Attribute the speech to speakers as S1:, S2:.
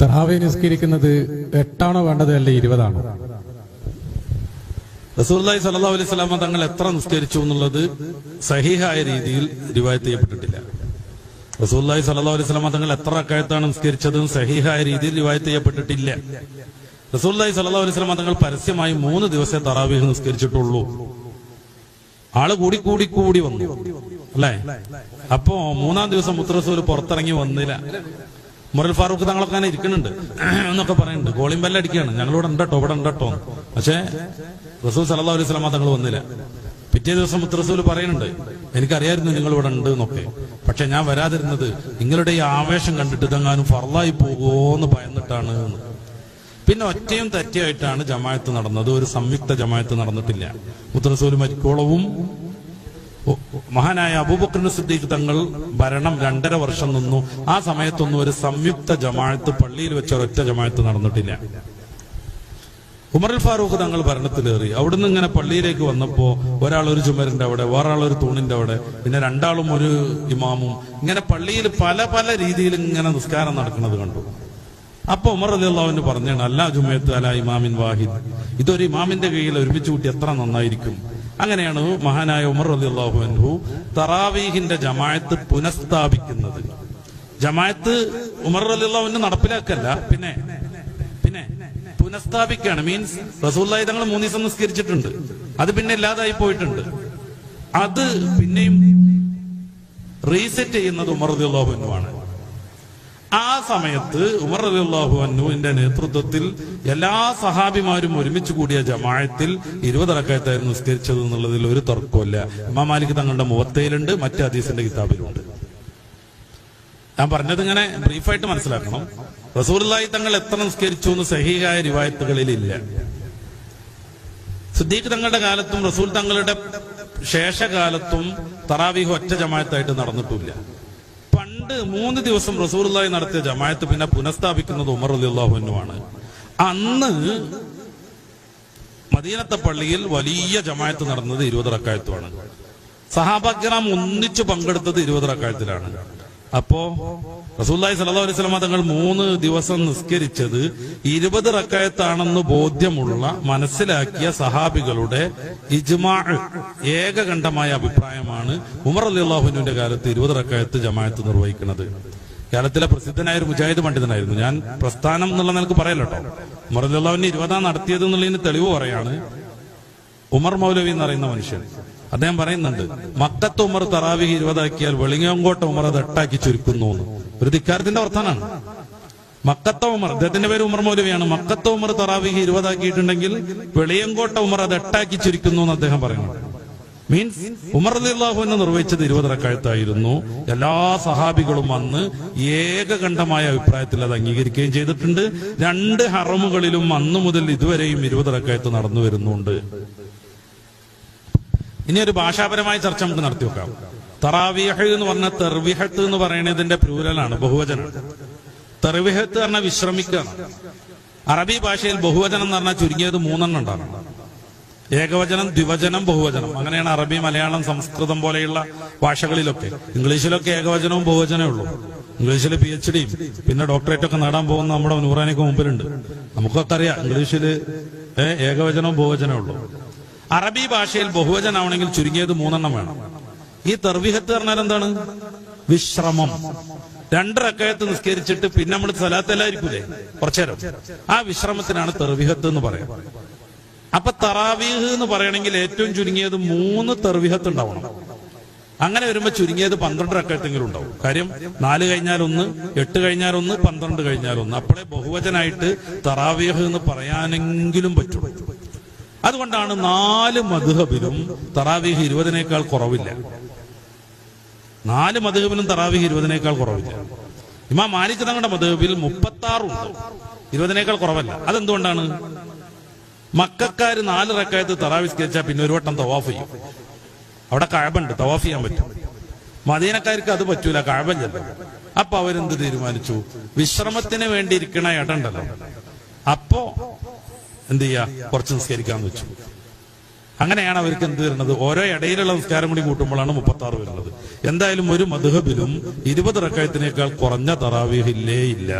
S1: തറാവി നിസ്കരിക്കുന്നത് എട്ടാണോ വേണ്ടത് അല്ലെ ഇരുപതാണോ?
S2: റസൂർലായി സല്ലാ അലൈഹി സ്വലാമ തങ്ങൾ എത്ര നിസ്കരിച്ചു എന്നുള്ളത് സഹിഹായ രീതിയിൽ റിവായത്ത് ചെയ്യപ്പെട്ടിട്ടില്ല. റസൂർലായി സല്ലാ അലൈഹി സ്വലാമ തങ്ങൾ എത്ര അക്കാലത്താണ് നിസ്കരിച്ചതും സഹിഹായ രീതിയിൽ റിവായത്ത് ചെയ്യപ്പെട്ടിട്ടില്ല. റസൂർലായി സല്ലാ അലൈഹി സ്വലാമ തങ്ങൾ പരസ്യമായി മൂന്ന് ദിവസത്തെ തറാവീഹ് നിസ്കരിച്ചിട്ടുള്ളൂ. ആൾ കൂടി കൂടി കൂടി വന്നു. അല്ലേ? അപ്പോ മൂന്നാം ദിവസം മുത്തറസൂര് പുറത്തിറങ്ങി വന്നില്ല. മുറൽ ഫാറൂഖ് തങ്ങളൊക്കെ അങ്ങനെ ഇരിക്കുന്നുണ്ട്. എന്നൊക്കെ പറയുന്നുണ്ട്. ഗോളിയും ബെല്ല അടിക്കുകയാണ് ഞങ്ങളിവിടെ ഉണ്ടട്ടോ ഇവിടെ ഉണ്ടട്ടോ. പക്ഷേ റസൂൽ സല്ലാ അലൈഹി സ്വലാമ തങ്ങൾ വന്നില്ല. പിറ്റേ ദിവസം റസൂൽ പറയുന്നുണ്ട് എനിക്കറിയായിരുന്നു നിങ്ങൾ ഇവിടെ ഉണ്ട് എന്നൊക്കെ. പക്ഷെ ഞാൻ വരാതിരുന്നത് നിങ്ങളുടെ ഈ ആവേശം കണ്ടിട്ട് ഇതെങ്ങാനും ഫറലായി പോകുമോന്ന് ഭയന്നിട്ടാണ്. പിന്നെ ഒറ്റയും തെറ്റയായിട്ടാണ് ജമായത്ത് നടന്നത്. ഒരു സംയുക്ത ജമായത്ത് നടന്നിട്ടില്ല. മുത്തറസൂൽ മരിക്കോളവും മഹാനായ അബൂബക്കറിന് സിദ്ദീഖ് തങ്ങൾ ഭരണം രണ്ടര വർഷം നിന്നു. ആ സമയത്തൊന്നും ഒരു സംയുക്ത ജമാഅത്ത് പള്ളിയിൽ വെച്ച ഒരൊറ്റ ജമാഅത്ത് നടന്നിട്ടില്ല. ഉമറുൽ ഫാറൂഖ് തങ്ങൾ ഭരണത്തിലേറി. അവിടുന്ന് ഇങ്ങനെ പള്ളിയിലേക്ക് വന്നപ്പോ ഒരാൾ ഒരു ചുമരിന്റെ അവിടെ വേറൊരാൾ ഒരു തൂണിന്റെ അവിടെ പിന്നെ രണ്ടാളും ഒരു ഇമാമും. ഇങ്ങനെ പള്ളിയിൽ പല പല രീതിയിൽ ഇങ്ങനെ നിസ്കാരം നടക്കുന്നത് കണ്ടു. അപ്പൊ ഉമർ അലിള്ളാവിന് പറഞ്ഞാണ് അല്ലാ ജുമയത്ത് അല ഇമാമിൻ വാഹിദ്. ഇതൊരു ഇമാമിന്റെ കയ്യിൽ ഒരുമിച്ച് കൂട്ടി എത്ര നന്നായിരിക്കും. അങ്ങനെയാണ് മഹാനായ ഉമർ അലിള്ളാഹു അൻഹു തറാവീഹിന്റെ ജമായത്ത് പുനഃസ്ഥാപിക്കുന്നത്. ജമായത്ത് ഉമർ അലിള്ളാഹുവിന് നടപ്പിലാക്കല്ല പിന്നെ പിന്നെ പുനഃസ്ഥാപിക്കുകയാണ്. മീൻസ് റസൂല്ലായി തങ്ങൾ മൂന്ന് ദിവസം നിസ്കരിച്ചിട്ടുണ്ട്. അത് പിന്നെ ഇല്ലാതായി പോയിട്ടുണ്ട്. അത് പിന്നെയും റീസെറ്റ് ചെയ്യുന്നത് ഉമർ അലിള്ളാഹുവിനുമാണ് ആ സമയത്ത് ഉമർ അലിള്ളാഹു അന്നുവിന്റെ നേതൃത്വത്തിൽ എല്ലാ സഹാബിമാരും ഒരുമിച്ച് കൂടിയ ജമായത്തിൽ ഇരുപത് റക്കായത്തായിരുന്നു നിസ്കരിച്ചത് എന്നുള്ളതിൽ ഒരു തർക്കമില്ല ഇമാം മാലിക് തങ്ങളുടെ മുഖത്തയിലുണ്ട് മറ്റ് ഹദീസിന്റെ കിതാബിലുണ്ട്. ഞാൻ പറഞ്ഞത് ഇങ്ങനെ ബ്രീഫായിട്ട് മനസ്സിലാക്കണം. റസൂർലായി തങ്ങൾ എത്ര നിസ്കരിച്ചു എന്ന് രൂപായത്തുകളിൽ ഇല്ല സിദ്ദീഖ് തങ്ങളുടെ കാലത്തും റസൂൽ തങ്ങളുടെ ശേഷകാലത്തും തറാവീഹ് ഒറ്റ ജമായത്തായിട്ട് നടന്നിട്ടില്ല പണ്ട് മൂന്ന് ദിവസം റസൂലുള്ളാഹി നടത്തിയ ജമായത്ത് പിന്നെ പുനഃസ്ഥാപിക്കുന്നത് ഉമർ അലിള്ളാഹുനുമാണ് അന്ന് മദീനത്തെ പള്ളിയിൽ വലിയ ജമായത്ത് നടന്നത് ഇരുപത് റക്കായത്തുമാണ്. സഹാബഗ്രാം ഒന്നിച്ചു പങ്കെടുത്തത് ഇരുപത് റക്കായത്തിലാണ്. അപ്പോ റസൂല്ലായി സല്ലാ അലൈഹി സ്വലമ തങ്ങൾ മൂന്ന് ദിവസം നിസ്കരിച്ചത് ഇരുപത് റക്കായത്താണെന്ന് ബോധ്യമുള്ള മനസ്സിലാക്കിയ സഹാബികളുടെ ഇജ്മാ ഏകകണ്ഠമായ അഭിപ്രായമാണ് ഉമർ അലി അള്ളാഹുവിന്റെ കാലത്ത് ഇരുപത് റക്കായത്ത് ജമായത്ത് നിർവഹിക്കുന്നത്. കേരളത്തിലെ പ്രസിദ്ധനായ ഒരു മുജാഹിദ് പണ്ഡിതനായിരുന്നു. ഞാൻ പ്രസ്ഥാനം എന്നുള്ള നിലയ്ക്ക് പറയല്ലോ ഉമർ അലി അള്ളാഹുവിന് ഇരുപതാം നടത്തിയത് എന്നുള്ളതിന് തെളിവ് പറയാണ് ഉമർ മൗലവി എന്ന് പറയുന്ന മനുഷ്യൻ. അദ്ദേഹം പറയുന്നുണ്ട് മക്കത്ത് ഉമർ തറാവി ഇരുപതാക്കിയാൽ വെളിങ്ങോട്ട ഉമർ അത് എട്ടാക്കി ചുരുക്കുന്നു എന്ന്. ഒരു ധിക്കാരത്തിന്റെ വർത്താനാണ്. മക്കത്ത ഉമർ അദ്ദേഹത്തിന്റെ പേര് ഉമർ മൗലവിയാണ്. മക്കത്ത ഉമർ തറാവി ഇരുപതാക്കിയിട്ടുണ്ടെങ്കിൽ വെളിയങ്കോട്ട ഉമർ അത് എട്ടാക്കി ചുരുക്കുന്നു എന്ന് അദ്ദേഹം പറയുന്നു മീൻസ് ഉമർ അള്ളാഹുവിനെ നിർവഹിച്ചത് ഇരുപത് റക്കായത്തായിരുന്നു. എല്ലാ സഹാബികളും വന്ന് ഏകകണ്ഠമായ അഭിപ്രായത്തിൽ അത് അംഗീകരിക്കുകയും ചെയ്തിട്ടുണ്ട്. രണ്ട് ഹറമുകളിലും അന്നു മുതൽ ഇതുവരെയും ഇരുപത് റക്കായത്ത് നടന്നു വരുന്നുണ്ട് ഇനി ഒരു ഭാഷാപരമായ ചർച്ച നമുക്ക് നടത്തി വെക്കാം. തറാവിഹ് എന്ന് പറഞ്ഞ തെർവിഹത്ത് എന്ന് പറയുന്നതിന്റെ പ്ലൂരലാണ് ബഹുവചനം. തെർവിഹത്ത് പറഞ്ഞ വിശ്രമിക്കുക അറബി ഭാഷയിൽ ബഹുവചനം എന്ന് പറഞ്ഞാൽ ചുരുങ്ങിയത് മൂന്നെണ്ണം ഉണ്ടാകും ഏകവചനം ദ്വിവചനം ബഹുവചനം. അങ്ങനെയാണ് അറബി മലയാളം സംസ്കൃതം പോലെയുള്ള ഭാഷകളിലൊക്കെ. ഇംഗ്ലീഷിലൊക്കെ ഏകവചനവും ബഹുവചനമേ ഉള്ളൂ. ഇംഗ്ലീഷിൽ പി എച്ച് ഡിയും പിന്നെ ഡോക്ടറേറ്റ് ഒക്കെ നേടാൻ പോകുന്ന നമ്മുടെ നൂറാനൊക്കെ മുമ്പിലുണ്ട്. നമുക്കൊക്കെ അറിയാം ഇംഗ്ലീഷിൽ ഏകവചനവും ബഹുവചനമേ ഉള്ളൂ. അറബി ഭാഷയിൽ ബഹുവചനാവണമെങ്കിൽ ചുരുങ്ങിയത് മൂന്നെണ്ണം വേണം. ഈ തെർവിഹത്ത് പറഞ്ഞാൽ എന്താണ്? വിശ്രമം. രണ്ടരക്കയത്ത് നിസ്കരിച്ചിട്ട് പിന്നെ നമ്മൾ സ്ഥലത്തെല്ലായിരിക്കൂലേ കുറച്ചേരം ആ വിശ്രമത്തിനാണ് തെർവിഹത്ത് എന്ന് പറയാം അപ്പൊ തറാവീഹ് എന്ന് പറയണമെങ്കിൽ ഏറ്റവും ചുരുങ്ങിയത് മൂന്ന് തെർവിഹത്ത് ഉണ്ടാവണം. അങ്ങനെ വരുമ്പോ ചുരുങ്ങിയത് പന്ത്രണ്ട് റക്കത്തെങ്കിലും ഉണ്ടാവും. കാര്യം നാല് കഴിഞ്ഞാൽ ഒന്ന് എട്ട് കഴിഞ്ഞാൽ ഒന്ന് പന്ത്രണ്ട് കഴിഞ്ഞാൽ ഒന്ന് അപ്പോഴേ ബഹുവചനായിട്ട് തറാവീഹ് എന്ന് പറയാനെങ്കിലും പറ്റും. അതുകൊണ്ടാണ് നാല് മധുഹബിലും തറാവീഹ് ഇരുപതിനേക്കാൾ കുറവില്ല. നാല് മധുഹബിലും തറാവീഹ് ഇരുപതിനേക്കാൾ കുറവില്ല. ഇമാ മാലിക് തങ്ങളുടെ മധുഹബിൽ മുപ്പത്തി ആറുണ്ട് ഇരുപതിനേക്കാൾ കുറവല്ല. അതെന്തുകൊണ്ടാണ്? മക്കാര് നാല് റക്കായത്ത് തറാവി സ്കരിച്ചാൽ പിന്നെ ഒരു വട്ടം തവാഫ് ചെയ്യും. അവിടെ കഴബുണ്ട് തവാഫ് ചെയ്യാൻ പറ്റും. മദീനക്കാർക്ക് അത് പറ്റൂല കഴബല്ലല്ലോ അപ്പൊ അവരെന്ത് തീരുമാനിച്ചു? വിശ്രമത്തിന് വേണ്ടി ഇരിക്കണ ഇടണ്ടല്ലോ. അപ്പോ എന്ത് ചെയ്യാ? കുറച്ച് നിസ്കരിക്കാന്ന് വെച്ചു. അങ്ങനെയാണ് അവർക്ക് എന്ത് വരുന്നത്? ഓരോ ഇടയിലുള്ള നിസ്കാരം കൂടി കൂട്ടുമ്പോഴാണ് മുപ്പത്തി ആറ് വരുന്നത്. എന്തായാലും ഒരു മധുഹബിലും ഇരുപത് റക്കായത്തിനേക്കാൾ കുറഞ്ഞ തറാവീഹ് ഇല്ലേ ഇല്ല.